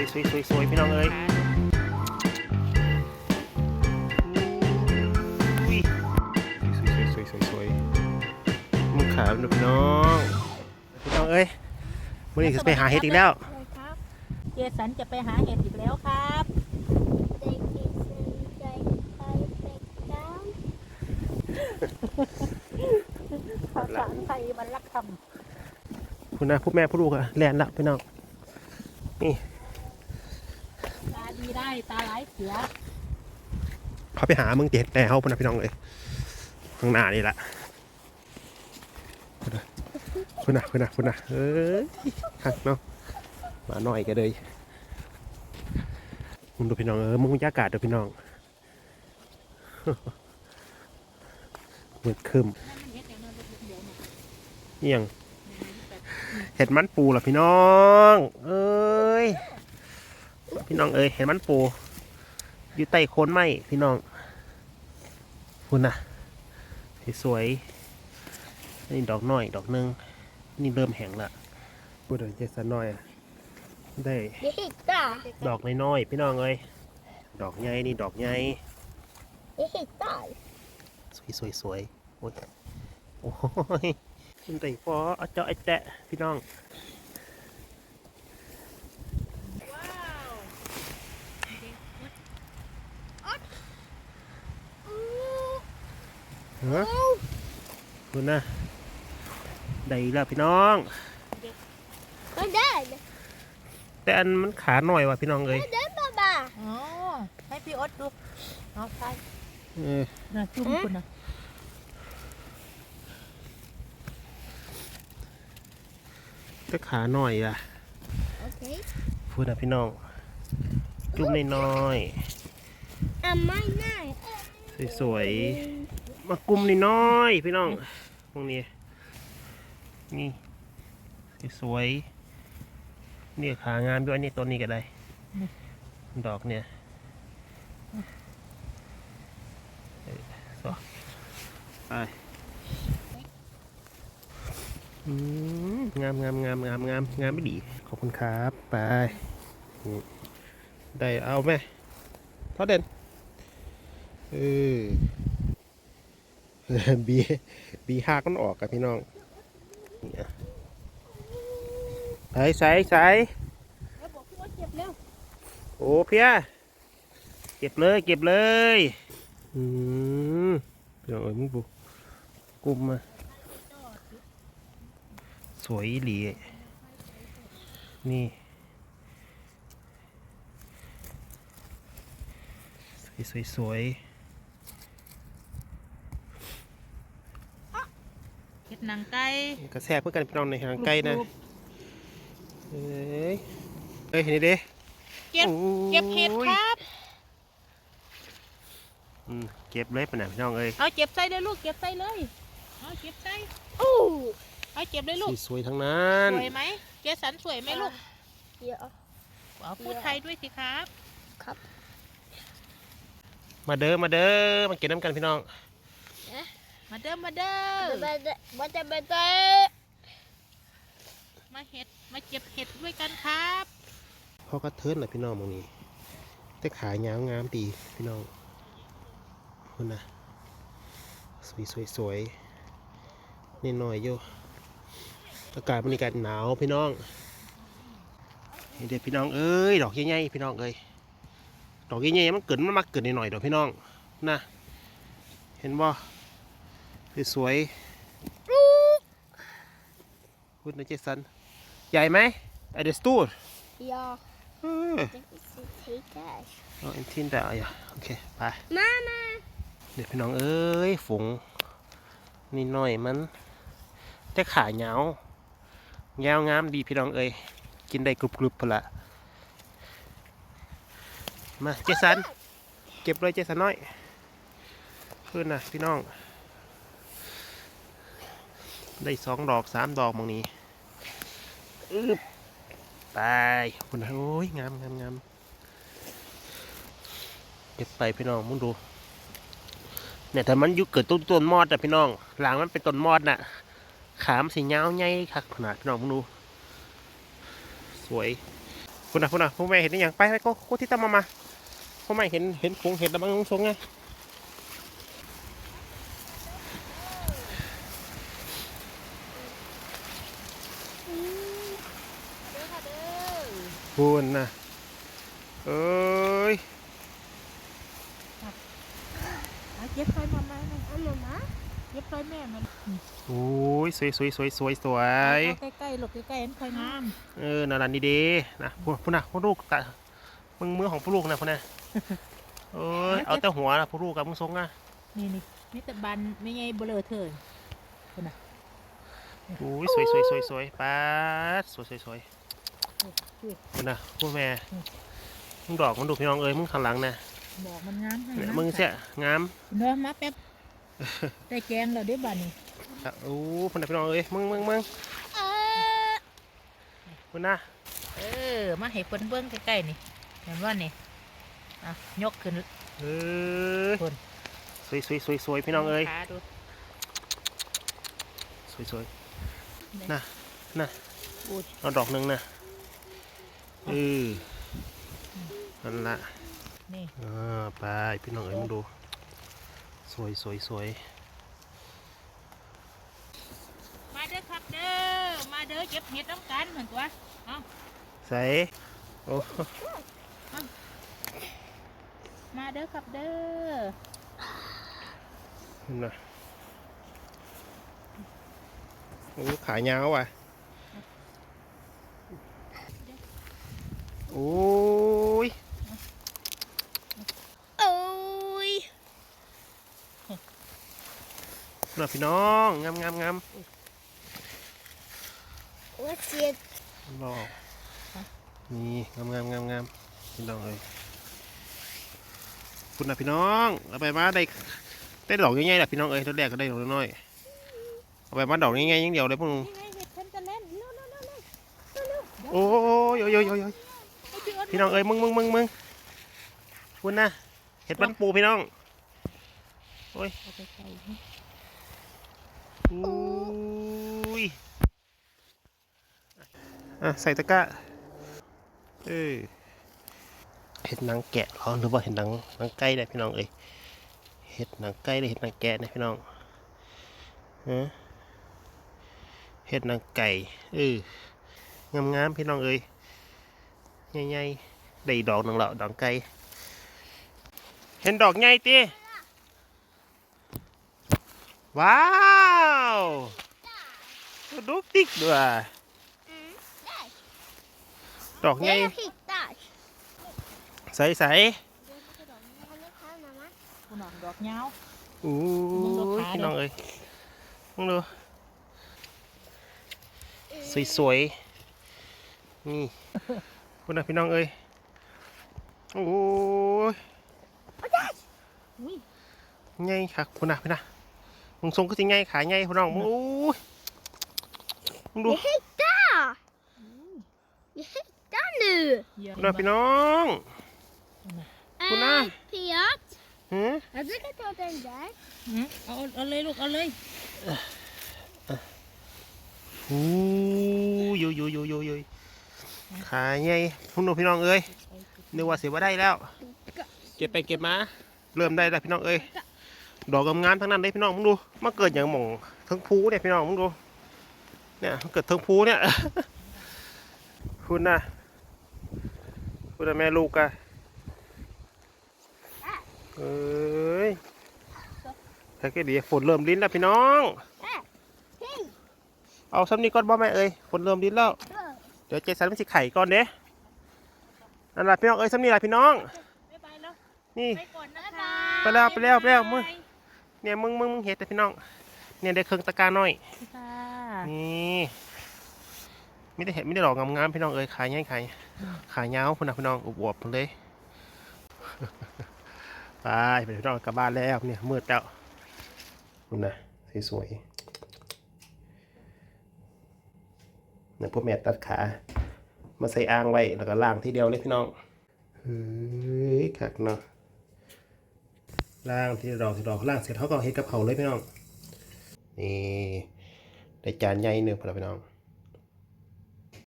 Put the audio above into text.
สวยสวยสวยสวยพี่น้องเอ้ยอุ้ยสวยสวยสวยสวยสวยมึงขาเป็นพี่น้องพี่น้องเอ้ยวันนี้จะไปหาเห็ดอีกแล้วเลยครับเจสันจะไปหาเห็ดอีกแล้วครับเด็กที่สนใจไปเป็ดดาวภาษาไทยมันรักคคุณนะผู้แม่ผู้ลูกอะแลนละพี่น้องำตาได้ตาหลายเสียเขาไปหามึงเจ็ดแนวพุ่นนะพี่น้องเลยข้างหน้านี่แหละคุณนะคุณนะคุณนะเอ้ยฮักเนาะมาหน่อยก็เลยมึงดูพี่น้องเออมึงบรรยากาศดูพี่น้องมืดครึมนั่นมันเห็ดอย่างนั้นเดี๋ยวเนี่ยเอียงเห็ดมันปูเหรอพี่น้อง เอ้ย พี่น้องเอ้ยเห็ดมันปูอยู่ใต้โคนไม้พี่น้องคุณนะสวยนี่ดอกน้อยดอกหนึง นี่เริ่มแห้งละพูดถึงเจสันน้อยได้เด็กตาดอกน้อยๆพี่น้องเอ้ยดอกใหญ่นี่ดอกใหญ่เด็กตาสวยสวยโอ้ยโอ้ยคุณไต่ฟอเอาเจาะไอแตะพี่น้อง ว้าว เฮ้อคุณนะได้อีกแล้วพี่น้อง ก็ได้แต่อันมันขาหน่อยว่ะพี่น้องเอ้ยเดินบ้าบ้าอ๋อให้พี่อดดูเอาไปเออน่ะจุ่มคุณนะแต่ขาหน่อยอะโอเคพูดนะพี่น้อง จุ่มน้อยอะไม่ง่ายๆสวยๆ มากุมนิดน้อยพี่น้องตรงนี้นี่สวยนี่ขางามด้วยนี่ต้นนี้ก็ได้ ดอกเนี่ยสอไปงามงามงามงามงามงามไม่ดี ขอบคุณครับไปได้เอาไหมทอดเด่นเออ บีบีหักมันออกกับพี่น้องเนี่ยใส่ใส่ใส่แล้วบอกพี่อดเจ็บแล้วโอ้เพียเก็บเลยเก็บเลยอืมเดี๋ยวเอ้ยมึงบุกุมมาสวยอีหลีนี่สวยสวยสวย ห็ดหนังไก่กระแสเพื่อกันพี่น้องในทางใกล้นะกรุบเอ้ยเอ้ยเห็นดิๆเก็บเก็บเห็ดครับอืมเก็บเลยปะเนี่ยพี่น้องเอ้ยเอาเก็บใส่เลยลูกเก็บใส่เลยเอาเก็บใส่อู้เอาเก็บเลยลูกสวยๆทั้งนั้นสวยไหมเจสันสวยไหมลูกเดี๋ยวเอาพูดไทยด้วยสิครับครับ มาเด้อมาเด้อมาเก็บน้ำกันพี่น้อง มาเด้อมาเด้อบัตบัตบัตมาเห็ดมาเก็บเห็ดด้วยกันครับพ่อก็เทิร์นแหละพี่น้องมองนี้แต่ขายาวงามดีพี่น้องคุณนะสวยสวยสวยนี่หน่อยโยอากาศบรรยากาศหนาวพี่น้องนี่เด็กพี่น้องเอ้ยดอกใหญ่ๆพี่น้องเอ้ยดอกใหญ่ๆมันเกิดมันมาเกิดหน่อยๆดอกพี่น้องนะเห็นบ่ สวยๆคุณนะเจสัน ใหญ่ไหมไอเดสตูด Ja, เออ det är så tidigt. เอาเอ็นทินแต่เอาอย่าโอเคไป Mamma! เดี๋ยวพี่น้องเอ้ยฝงนี่หน่อยมันแต่ขายาวยาวงามดีพี่น้องเอ้ยกินได้กรุบกรุบพอละมาเจสัน เก็บเลยเจสันน้อยขึ้นนะพี่น้อง ได้สองดอกสามดอกมองนี้อึบไปคุณนโอ้ยงามงามงามเก็บไปพี่น้องมึงดู เนี่ยถ้ามันยุเกิดต้นต้นมอดอะพี่น้องหลังมันเป็นต้นมอดน่ะ ขามสีเงาวใหญ่คักขนาดพี่น้องมึงดู สวยคุณนะคุณนะพ่อแม่เห็นนี่ยังไปไปก็โคที่ตามมามาพ่อแม่เห็นเห็นผงเห็นตะบังลงทรงไง อืม เด้อค่ะเด้อ คุณนะเอ้ยเอาเก็บซอยมามาหน่อยเอามามาเก็บซอยแม่มันโอ้ยสวยสวยสวยสวยสวยเอาใกล้ๆหลบใกล้ๆมันค่อยงามเออนารันดีดีๆนะพูดพูดนะพูดลูกตะมึงมือของผู้ลูกนะพูดนะเอ้ยเอาแต่หัวนะผู้ลูกกับมึงทรงนะนี่นี่นี่แต่บันไม่ไงเบลอเถินโอ้ยสวยสวยสวยสวยป๊าดสวยสวยสวย พูดนะพูดแม่มึงดอกมึงดูพี่น้องเอ้ยมึงข้างหลังนะบอกมันงามให้เนี่ยนะมึงเสียงามเนื้อมาแป๊บได้แกงแล้วเด้บันนี่ครับโอ้พูดนะพี่น้องเอ้ยมึงมึงมึงเออพูดนะเออมาให้เพิ่นเบิ่งใกล้ๆนี่เห็นว่านี่อะยกขึ้นเอ้ยพูดสวยสวยสวยสวยพี่น้องเอ้ยขาดูสวยสวยนี่น่ะน่ะอุ้ยเอาดอกหนึ่งนะ เออนั่นละนี่อ่าไปพี่น้องเอ้ยมึงดู สวยสวยสวยมาเด้อครับเด้อมาเด้อเก็บเห็ดน้ำกันเหมือนตัวเอาใส่โอ้มาเด้อครับเด้อนั่นนะโอ้ขายาวว่ะ โอ้ย โอ้ยน่ะพี่น้องงามงามงามว่าเสียดบอกนี่งามงามงามงามพี่น้องเอ้ยคุณนะพี่น้องเอาไปมาได้ได้ดอกง่ายๆแหละพี่น้องเอ้ยตัวแรกก็ได้ดอกน้อยๆเอาไปมาดอกง่ายๆอย่างเดียวเลยพวกมึงนี่ไงเห็ดเพิ่นจะเล่นเร็วเร็วเร็วเร็วเร็วโอ้ยโยโยโยโยไอ้พี่อ้น พี่น้องเอ้ยมึงมึงมึงมึงคุณนะเห็ดมันปูพี่น้องโอ้ยเอาไปใส่นี่อุ้ยอะใส่ตะกร้าเออเห็ดหนังแกะเหรอหรือว่าเห็ดหนังหนังไก่ได้พี่น้องเอ้ยเห็ดหนังไก่หรือเห็ดหนังแกะเนี่ยพี่น้องฮะเห็ดหนังไก่เอองามๆพี่น้องเอ้ย nhây nhây đầy đọt nặng lợ đọt cây. Hình đọt nhây tia. wow! Đốt tích được à đọt nhây. Sấy sấy. Đọt nhau ui. cái nòng ơi. Không được. Sấy sấy. นี่ ให้ข้าวนะมั้ยคุณออกดอกยาวๆอู้มึงดูยขาพี่ดิน้องเอ้ยมึงดูสวยๆนี่คุณนะพี่น้องเอ้ยโอ้ยอุ้ยใหญ่ครับคุณนะพี่นะมึงทรงก็สิใหญ่ขาใหญ่พี่น้องมึงโอ้ยมึงดูตาตาหนึ่งเยี่ยมคุณนะพี่น้องคุณน่ะพี่ยักษ์หือแล้วจะตัวเป็นไงอืมเอาเอาเลยลูกเอาเลยอู้ยยยยยย ขาใหญ่พุ่งดูพี่น้องเอ้ยนึกว่าเสียว่าได้แล้ว เก็บไปเก็บมา เริ่มได้แล้วพี่น้องเอ้ยดอกงามๆทั้งนั้นเลยพี่น้องมึงดูมาเกิดอย่างหม่องเทิงภูเนี่ยพี่น้องมึงดูเนี่ยมันเกิดเทิงภูเนี่ยคุณนะคุณนะแม่ลูกอะเอ้ยแค่แค่ดีฝนเริ่มลิ้นแล้วพี่น้องพี่เอาซ้ำนี้ก่อนบ่แม่เอ้ยฝนเริ่มลิ้นแล้ว เออเดี๋ยวเจสันมันสิไข่ก่อนเด้นั่นแหละพี่น้องเอ้ยซ้ำนี่แหละพี่น้อง บ๊ายบายแล้วนี่ ไปก่อนนะคะไปแล้วไปแล้วไปแล้วมึง เนี่ยมึงมึงมึงเห็ดแต่พี่น้อง เนี่ยได้เครื่องตะกร้าน้อย ค่ะ นี่ไม่ได้เห็ดไม่ได้ดอกงามๆพี่น้องเอ้ยขายง่ายขายขายยาวพุ่นนะพี่น้องอวบๆพุ่นเลย ไปไปพี่น้องกลับบ้านแล้วเนี่ยมืดแล้วพุ่นนะสวยๆ เนี่ยพวกแม่ตัดขา มาใส่อ่างไว้แล้วก็ล่างทีเดียวเลยพี่น้องเฮ้ยคักเนาะล่างทีละดอกทีละดอกล่างเสร็จเขาก็เฮ็ดกับเขาเลยพี่น้องนี่ได้จานใหญ่หนึ่งพอแล้วพี่น้อง